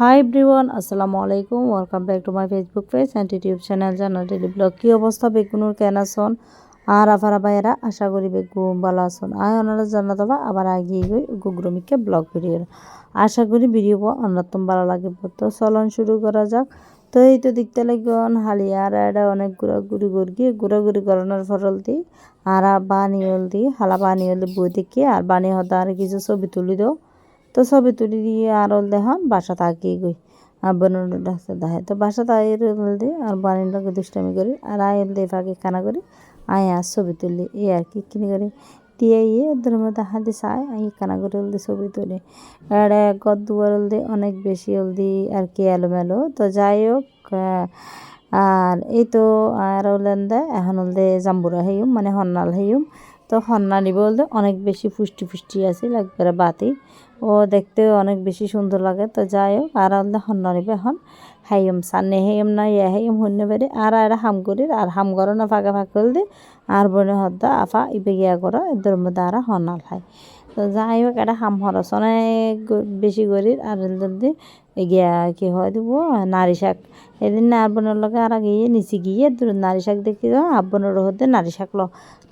High everyone, আসসালামু আলাইকুম। Welcome back to my Facebook page and YouTube channel Jana daily blog. কী অবস্থা বেগুনুর কেন আসন আর আফারা ভাইয়েরা, আশা করি বেগুন ভালো আসন আয় ওনারা জানাতে আবার আগিয়ে গই গুগ্রমিকে ব্লগ ভিডিও আশা করি ভিডিও অন্যতম ভালো লাগে তো চলন শুরু করা যাক। তো এই তো দেখতে লাগন হালিয়ার এটা অনেক ঘোরাঘুরি করি ঘোরাঘুরি করানোর ফরল দি, আর বানি হল দি, হালা বানি হল বই দেখি, আর বানি হতে আর কিছু ছবি তুলি দাও। তো ছবি তুলি দিয়ে আর দেখান বাসা থাকিয়ে গই। আর বোনের ডাক্তার দেখায় তো বাসা তাই দি আর বানির লগে দুষ্টামি করি। আর আয়ের দিয়ে ফাঁকে খানা করি। আয় আর ছবি তুলি। এই আর কি কিনে করি। দিয়ে ইয়ে ওদের মধ্যে হাতে চায়। আই কানা করে হলদি ছবি তুলি। আর গদ দুয়ার হলদি অনেক বেশি হলদি আর কি এলোমেলো। তো যাই হোক আর এই তো আর হলেন দে, এখন হলদে জাম্বুরা হেয়ুম মানে হন্নাল হেয়ুম। তো হন্নালি বলতে অনেক বেশি পুষ্টি পুষ্টি আছে লাগবে বাতি। ও দেখতেও অনেক বেশি সুন্দর লাগে, তো যাই হোক, আর আলাদা হন নরিবে এখন হাইম সান্নে হেম না ইয়া হেম হন্য বেড়ে, আর আর হাম করি, আর হাম করো না ফাঁকা ফাঁকা করলে আর বনে হদ্দা আফা ইবে গিয়া করো এদের মধ্যে আর হনাল খায় তো যাই হোক এটা হাম হরস, অনেক বেশি করি আর জলদি গিয়া কি হয় দিব? নারী শাক। এদিন আব্বনের লগে আর গিয়ে নিচে গিয়ে নারী শাক দেখি আব্বনের হতে নারী শাক ল।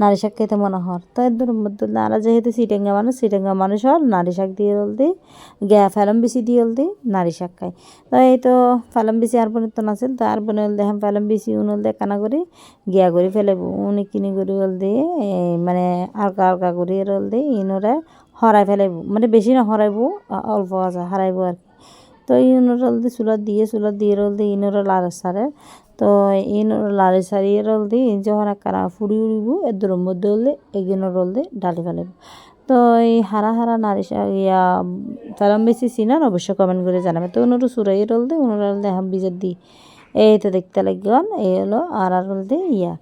নারী শাক খেতে মনে হর তো এদের মধ্যে নারা যেহেতু সিটেঙ্গা মানুষ সিটেঙ্গা মানুষ হল, নারী শাক দিয়ে দি গিয়া ফেলম বেশি দিয়ে দি নারী শাক খাই। তো এই তো ফেলম বেশি আর বোনের তো নাছিল তো আর বোনের দেখাম ফেলম বেশি উনল দে কানা করে, গিয়া করে ফেলেব। উনি কিনি করে হল দিয়ে মানে আলকা আলকা করে হল দিয়ে, ইনরে হরাই ফেলাইব। মানে বেশি না হরাইব অল্প আছে হারাইব আর কি। তো ইনর দি চুলাত দিয়ে চুলাত দিয়ে রল দি ইনর লারে সারে। তো ইনর লারে সারিয়ে রল দি যখন কারা ফুড়ি উড়িব এর মধ্যে হলে এগিনো রল দি ডালি ফেলাইব তো এই হারা হারা নারী ইয়া ফেলাম বেশি সিনার অবশ্যই কমেন্ট করে জানাবে। তো ওনারও সুরাই রল দি ওনার দি হাম বিজার দি। এই তো দেখতে লাগবেন এই হলো আর আর রল দি ইয়া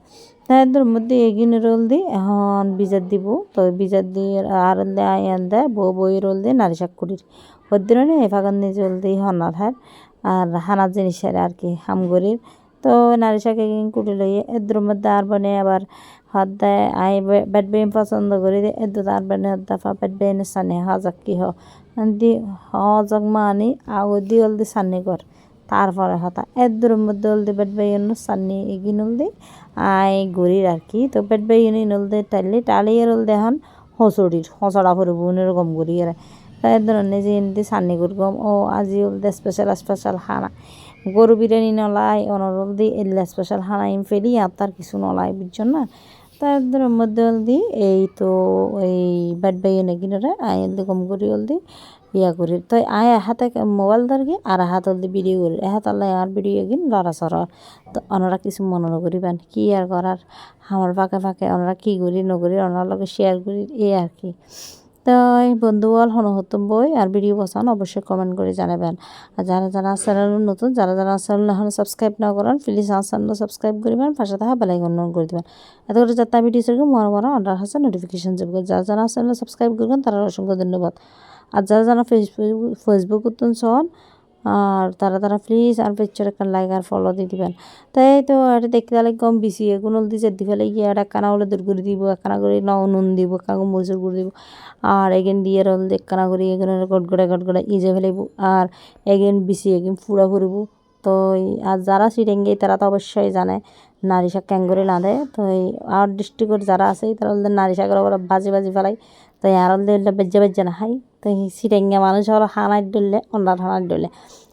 তাদের মধ্যে এগিনে রোল দি এখন বিজার দিব। তো বিজার দিয়ে আর আয়ান দেয়, বউ বই রোল দিয়ে নারী শাক কুড়ির ওদের এ ফাগান নিয়ে জল দিই হনার হার। আর হানার জিনিসের আর কি হামগরির তো নারী শাক কুটি লইয়ে এদের মধ্যে আর বনে আবার হাত দেয় আই বেড বেম পছন্দ করি দিয়ে এদ আর বনে দফা বেড বেন সানে হাজাক কি হ। দি হজক মানি, আও দি হল দি সান্নি কর। তারপরে হতা এদুর মধ্যে হলদি বেড বাইন সান্নি এগিন হলদি আই গড়ির আর কি। তো বেড বাইন হলদি টালি টালিয়ে হল দেহন হসড়ির, হসড়া ফুরব এরকম করি আর তাই ধরনের যে এমনি সান্নি করগম ও, আজি হলদে স্পেশাল স্পেশাল খানা। গরু বিরিয়ানি নলাই অনরল দি এলে স্পেশাল খানা ইম ফেলি, আর তার কিছু নলাই বুঝছেন না? তার মধ্যে হলদি, এই তো এই বেড বাইন এগিনরে আই হলদি কম করি হলদি, ইয়া করি তো আয় হাতে মোবাইল ধরি আর হাত হলদি ভিডিও করি হাত আল্লাহ আর ভিডিও গিন, লড়া সর তো ওনারা কিছু মনে করিবেন, কি আর করার? আমার ফাঁকে ফাঁকে ওনারা কি করি নকরি ওনার লগে শেয়ার করি এই আর কি। তো বন্ধু হনহতম বই আর ভিডিও পছন্দ অবশ্যই কমেন্ট করে জানাবেন। আর যারা যারা চ্যানেল নতুন, যারা যারা চ্যানেল এখন সাবস্ক্রাইব না করেন প্লিজ আমার চ্যানেল সাবস্ক্রাইব করবেন পাশে থাকা বেলাইকন অনুরোধ করে দেবেন। এত করে যাতে ভিডিও সেরকম মনে মনে অর্ডার হাসে নোটিফিকেশন যাবে যারা যারা চ্যানেল সাবস্ক্রাইব করবেন তারা অসংখ্য ধন্যবাদ। আর যারা যারা ফেসবুক ফেসবুক উত্তন শোন আর তারা তারা প্লিজ আর পেছর একটা লাইক আর ফলো দিয়ে দিবেন। তাই তো এটা দেখতে গেলে কম বেশি, এগুলো দিয়ে দি ফেলে গিয়ে একটা কানা হলে দূর করে দিব একখানা করে ন নুন দিব কাগু মরিচের করে দিব, আর এগেন দিয়ে রল একখানা করে এগেন গটগড়া গটগড়া ইজে ফেলাইব, আর এগেন বেশি এগেন ফুড়া ফুরব তো আর যারা সিটেঙ্গে তারা তো অবশ্যই জানে, নারী শাক ক্যাঙ্গুরি লাঁধে তো এই, আর ডিস্ট্রিক্টর যারা আছে, তারা নারী শাকের বাজি বাজি ফেলাই। তো আর বেজ্জা বেজ্জা না খাই তো সিটেঙ্গা মানুষ হলো হানাই ডলে অন্ডার হানাই ডলে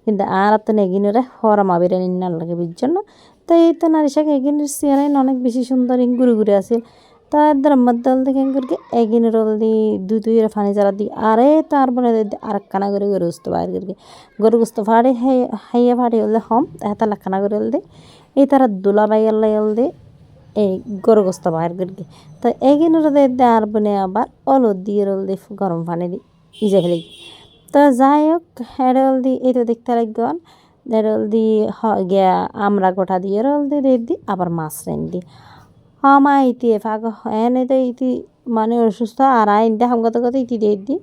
কিন্তু আর তো নেগিনরে হরমা বিরিয়ানি না লাগে বুঝছেন না তো এই তো নারী শাক এগিনের সিয়ারাইন অনেক বেশি সুন্দর ঘুরে ঘুরে আছে তো এদের মধ্যে দেখেন করকে এগিন রোল দি দুই দুই ফানি যারা দি আরে তার বলে আর কানা করে গরু গুস্ত বাইর করকে গরু গুস্ত ফাড়ে হাইয়া ফাড়ি হলে হম হাতা লাখানা করে হল দে এই তারা দোলা বাই আল্লাহ দে এই গরু গোস্ত বাইর করকে তো এগিন রোদে আর বনে আবার অলো দিয়ে রোল দি গরম পানি দি ইজে ফেলে তো যাই হোক হেরল দি এই তো দেখতে লাগবেন রোল দি গিয়া আমরা গোটা দিয়ে রোল দি দিয়ে দি, আবার মাছ রেন দি। হামা ইতি ফাঁক, এনে তো ইতি মানে অসুস্থ, আর আইন দে হামগত কথা ইতি দিয়ে দি,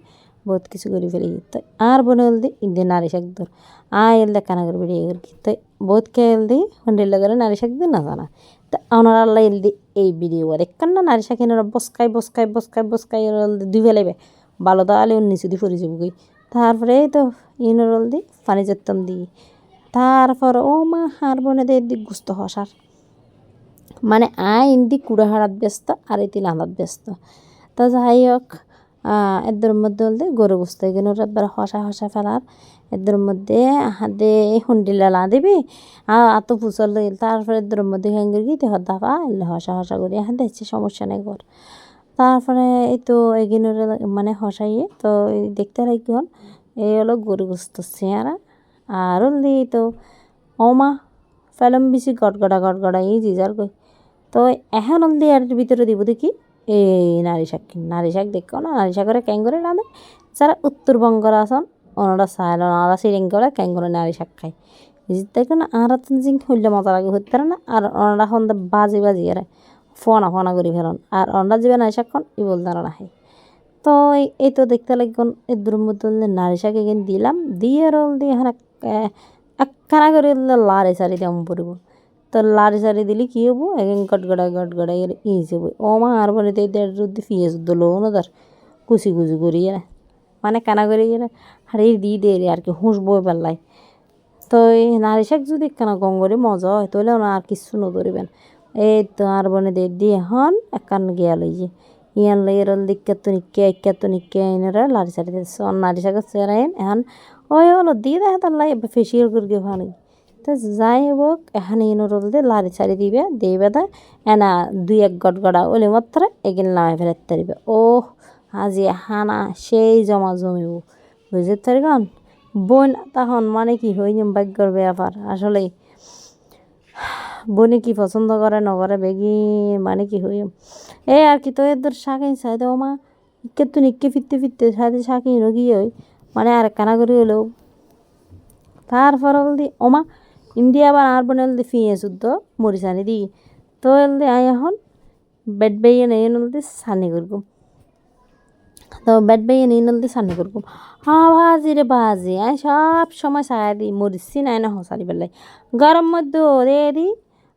বহুত কিছু করে ফেলি। তো আর বনে দি ইন্দে নারী শাক দর। আ এলদে কানা করে বেরিয়ে গেল তো বহুত কে এলদি হন্ডিল করে নারী শাক দি না জানা। তো ওনারা আল্লাহ এলদি এই ভিডিও দেখেন না নারী শাক এনারা বসকাই বসকাই বসকাই বসকাই দুই ফেলাইবে। ভালো তাহলে নিচে দিয়ে ফরি যাব তারপরে তো ইনরোল দি পানি যেতাম দি। তারপর ও মা হার বনে দে দিক গুস্ত হসার মানে আয় ইন্দি কুড়া হারাত ব্যস্ত আর এতি লাঁদাত ব্যস্ত। তো যাই হোক এদের মধ্যে হলদে গরু গুস্ত এখানে একবার হসা হসা ফেলার। এদের মধ্যে হাতে হুন্ডিলা লা দিবি আর আত ফুসল তারপরে এদের মধ্যে হ্যাঙ্গের গিয়ে দেহ দাফা হসা হসা করি দেখছি সমস্যা নেই ঘর তারপরে এই তো এগিনোর মানে হসাইয়ে তো দেখতে রাখি হন, এই হলো গরু গুস্ত চেয়ারা আর হলদি তো, ওমা, ফেলম বেশি গটগড়া গটগড়া এই জিজার কই। তো এখন হলদি এর ভিতরে দিব দেখি, এই নারী শাক নারী শাক দেখো না, নারী শাকের ক্যাং করে রাঁধে যারা উত্তরবঙ্গের আসন ওনারা চাইল ওনারা সিরিং করে ক্যাং করে নারী শাক খায়। দেখো না আর জিং হইলে মজা লাগে, হইতে না? আর ওনারা এখন বাজি বাজি এরা। ফোনা ফোনা করি ফেরন। আর যাবে নারী শাকখন ই বলতে না হয় তো এই তো দেখতে লাগন মধ্যে নারী শাক এখানে দিলাম, দিয়ে রোল দিয়ে এখানে একখানা করে লারে সারি তেমন পড়ব তো লারি সারি দিলে কী হব? এখন গটগড়া গটগড়া এর ই যাব ও মা, আর বলে তো দেড় রুদ্দি ফিয়ে শুদ্ধ না তার কুচি কুচি করি এরা মানে কানা করে এরা হারিয়ে দিয়ে দে আর কি হুঁস বই পাল্লাই। তো এই নারী শাক যদি একখানা গঙ্গরে মজা হয় তাহলে আর কিছু নধরিবেন। এই তো আর বনে দে দিয়ে হন একখান গিয়া লইয়ে ইয়ান লই এর দিকে তো নিকে একে তো নিকে এনারা লারি সারি দিচ্ছে নারী শাকের চেরাইন এখন ওই হলো দিয়ে দেয় তার লাই ফেসিয়াল করে ভানি। তো যাই হোক এখানে এনে রোল দিয়ে লারি ছাড়ি দিবে দিবে দা। এনা দুই এক গট গড়া ওলে মাত্র এগিন নামে ফেরত তারিবে ও আজি হানা সেই জমা জমিব। বুঝতে পারি বোন তখন মানে কি হই ভাগ্যর ব্যাপার? আসলে বোনে কি পছন্দ করে নকরে বেগি মানে কি হই এই আর কি তো এদের শাকে চাইতে ও মা ইকে তো নিকে ফিরতে ফিরতে সাথে শাকে গিয়ে ওই মানে আর কানা করে হলেও তারপর বলদি ওমা ইন্ডিয়া আবার আর বোনে হলদি ফিয়ে শুদ্ধ মরিচানি দি। তো হলদি আই এখন, বেড বেয়ে নেই হলদি সানি করগুম তো বেড বেয়ে নেই হলদি সানি করগুম হা ভাজি রে ভাজি আই সব সময় সায়া দিই মরিচি নাই না হসারি বেলাই গরম মধ্যে দে দি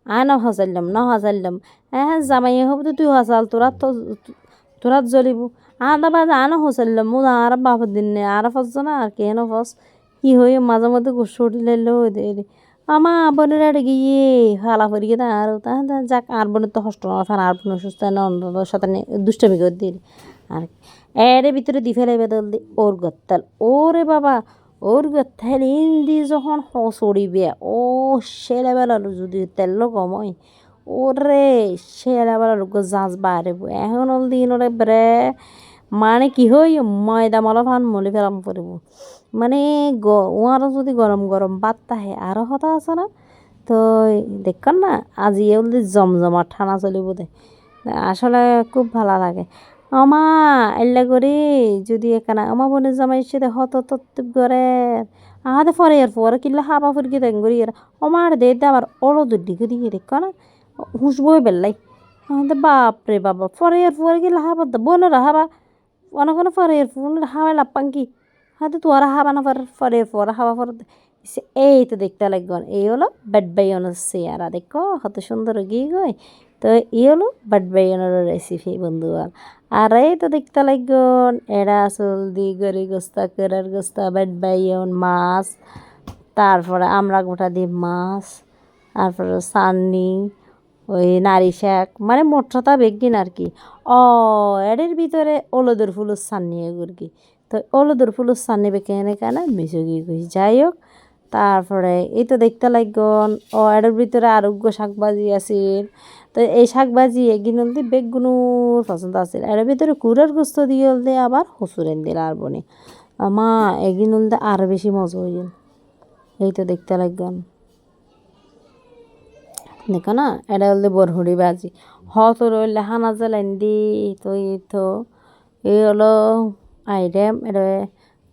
আয় না হসাইলাম না হসাইলাম হ্যাঁ জামাই হব তো তুই হসাল তোরা তো তোরা জ্বলিব। আদা বাজে আনো হসাইলাম মু আর বাবার দিন আর ফস না, আর কেন ফস কি হয়ে মাঝে মধ্যে গোসু উঠিলে দে আমা বোনের আর গিয়ে হালা পরি গে আর যাক, আর বোনের তো হষ্ট না আর বোনের সুস্থ না অন্য সাথে দুষ্টমি করে দিল আর এর ভিতরে দি ফেলে বেদল দি, ওর গত্তাল। ওরে বাবা ওর গত্তাল ইন্দি যখন হসড়িবে ও সেলেবেলার যদি তেল কময় ওরে সেলেবেলার জাঁচ বাড়িব এখন হল দিন ওরে ব্রে মানে কি হই ময়দা মলা ফান মলি ফেলাম পড়ব মানে গ ওয়ারও যদি গরম গরম ভাত তাহে আরও হতা আছে না তো দেখেন না, আজি বলতে জমজমা ঠানা চলিব দে। আসলে খুব ভালো লাগে। আমা এল্লা করে যদি এখানে আমা বোনের জামাই সাথে হত তত্ত্ব করে আহাতে ফরে আর পরে কিল্লা হাবা ফুরকি দেন করি আর আমার দে আবার অলো দুড্ডি করি দেখো না হুসবই বেল্লাই। আমাদের বাপরে বাবা ফরে আর পরে কিল্লা হাবা বোনের হাবা, অনেক অনেক পরে এর বোনের হাওয়াই লাপাং কি? হয়তো তোরা হাবা না পরে পরে পরে হাওয়া পরে এই তো দেখতে লাগবেন এই হলো বেড বাইয়নের চেয়ারা, দেখো কত সুন্দর গিয়ে গই। তো এই হলো বেড বাইয়নের রেসিপি বন্ধু আর এই তো দেখতে লাগবেন এরা আসল দি গরি গোস্তা, কেরার গোস্তা বেড বাইয়ন মাছ, তারপরে আমরা গোটা দিই মাছ, তারপরে সান্নি, ওই নারী শাক মানে মোটটা বেগিন আর কি। ও এডের ভিতরে ওলদের ফুলের সান্নি এগুর কি। তো ওলদের ফুলের সান্নি বেকে এনে কেন? মিশে গিয়ে যাই হোক তারপরে এই তো দেখতে লাগন ও এটার ভিতরে আরোগ্য শাকবাজি আছিল। তো এই শাকবাজি এগিন হলদি বেগুনুর পছন্দ আছিল। এটার ভিতরে কুড়ার গুস্ত দিয়ে হলদি আবার হসুরেন দিল আর বনে। মা এগিন হলদি আরও বেশি মজা হইল। এই তো দেখতে লাগন দেখো না এটা হলদি বরহুড়ি বাজি। হত রইলে হানা জ্বালাইন দি, তো এই তো, এই হলো আইটেম। এটা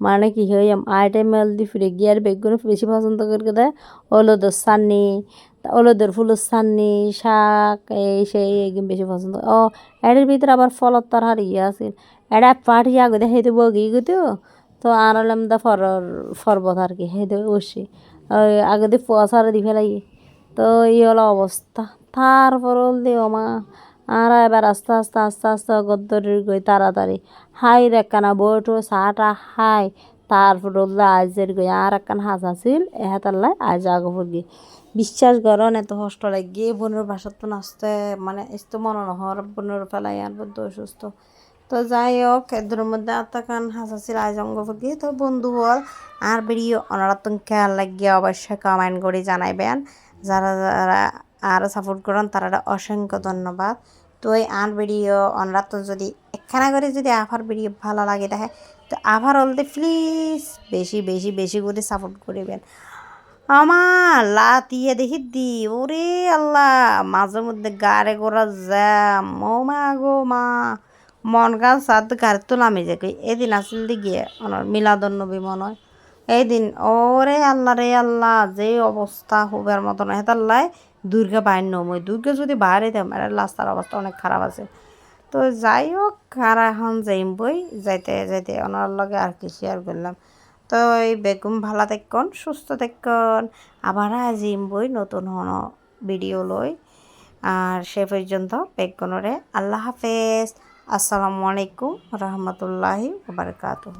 মানে কি হয় আইটেম হলদি ফিরে গিয়ে আর বেগুন বেশি পছন্দ করে দেয় হলুদের সান্নি হলুদের ফুলের সান্নি শাক, এই সেই এগুলো বেশি পছন্দ। ও, এটার ভিতরে আবার ফলত তার হার ইয়ে আছে। এটা পাটি আগে দেখে গিয়ে গেতেও তো আর হলাম দা ফর ফরবত আর কি হে দেবে বসে আগে দিয়ে পোয়া দি ফেলাই। তো এই হলো অবস্থা। তারপর হল মা আর এবার আস্তে আস্তে আস্তে আস্তে গদ্দরির গই তাড়াতাড়ি। হাই রে কানা বইটো চাটা খাই তারপর হলো আজের গই আর একখান হাঁস আছিল এহাতাল্লাই আজ আগফর গিয়ে বিশ্বাস করন এত কষ্ট লাগে বোনের বাসার তো নাচতে মানে এত মনে নহর বোনের ফেলাই আর বদ্ধ অসুস্থ। তো যাই হোক, এদের মধ্যে আত্মাকান হাসাছিল আজ অঙ্গফর গিয়ে তো বন্ধু হল আর বেরিয়ে ওনারা তো খেয়াল লাগিয়ে অবশ্যই কমেন্ট করে জানাইবেন। যারা যারা আর সাপোর্ট করেন তারা অসংখ্য ধন্যবাদ। তো এই আর ভিডিও অনরা তো যদি একখানা করে যদি আফার ভিডিও ভালো লাগে, দেখে, তো আফার হলতে প্লিজ বেশি বেশি বেশি করে সাপোর্ট করিবেন আমার লাতিয়ে দেখি দি, ওরে আল্লাহ, মাঝে মধ্যে গাড়ে গোড়া জ্যাম, ও মা গো মা। মন গাছ সাদ গাড়ি তো নামে যাকে এদিন আসল দিকে ওনার মিলাদন নবী মনে হয় এই দিন ওরে আল্লাহ রে আল্লাহ, যে অবস্থা হবার মতন হেতাল্লাই দুর্গা বাইর নময় দুর্গা যদি বাইরে দেয় মানে রাস্তার অবস্থা অনেক খারাপ আছে। তো যাই হোক আর এখন যাইম বই? যাইতে যাইতে ওনার লগে আর কি শেয়ার করলাম। তো এই বেগুম ভালো থাকুন সুস্থ থাকুন আবার আজিম বই নতুন হন ভিডিও লই। আর সে পর্যন্ত বেগুনরে আল্লাহ হাফেজ। আসসালামু আলাইকুম রহমতুল্লাহি বারকাতুহ।